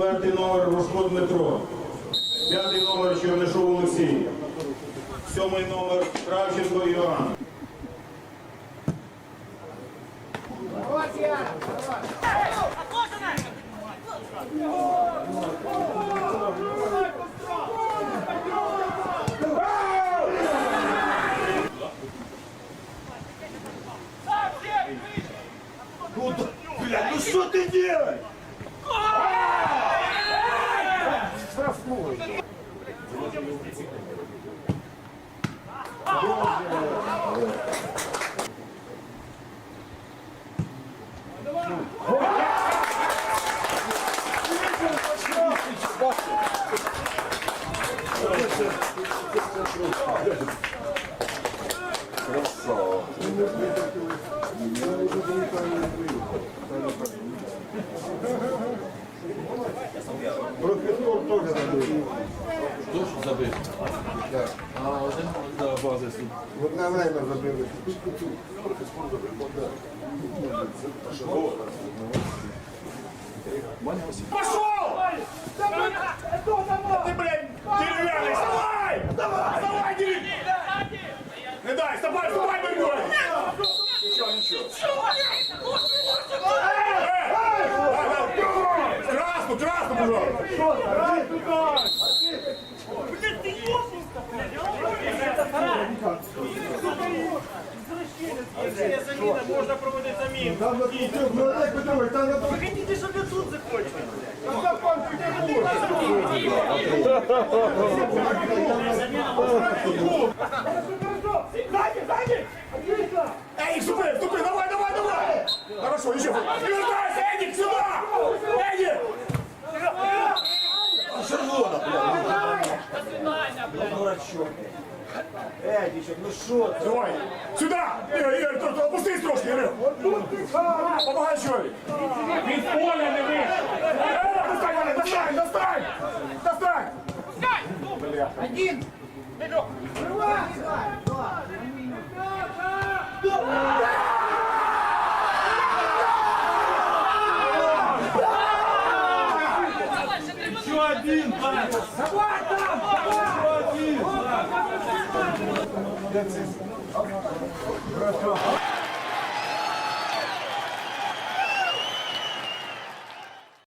Четвертий номер Рожко Дмитро. П'ятий номер Чернишов Олексій. Сьомий номер Кравченко Іоанн. Бля, ну что ты делаешь? Професор забыл. забив. А один да, бази тут. Вот на время забили. Пошел! Ты, блядь, деревянный! Вставай! Вставай, деревянный! Не дай, вставай, вставай, бегой! Ничего, ничего. Олег Петрович, там на тут. Погодите, щоб я тут закончив. Там за пан Сзади, сзади! Эй, вступи, вступи, давай, давай, давай! Хорошо, еще. Не вертайся, Эдик, сюда! Эдик! Червона, блядь. Дурачок. Едічок, ну що ти? Давай! Сюда! Игорь, Игорь, тут опустись трошки, Игорь! Помогай, человек! Від поля не ви! Достань, Ваня, достань, достань! Достань! один, так! Давай там! Давай! Давай! Давай!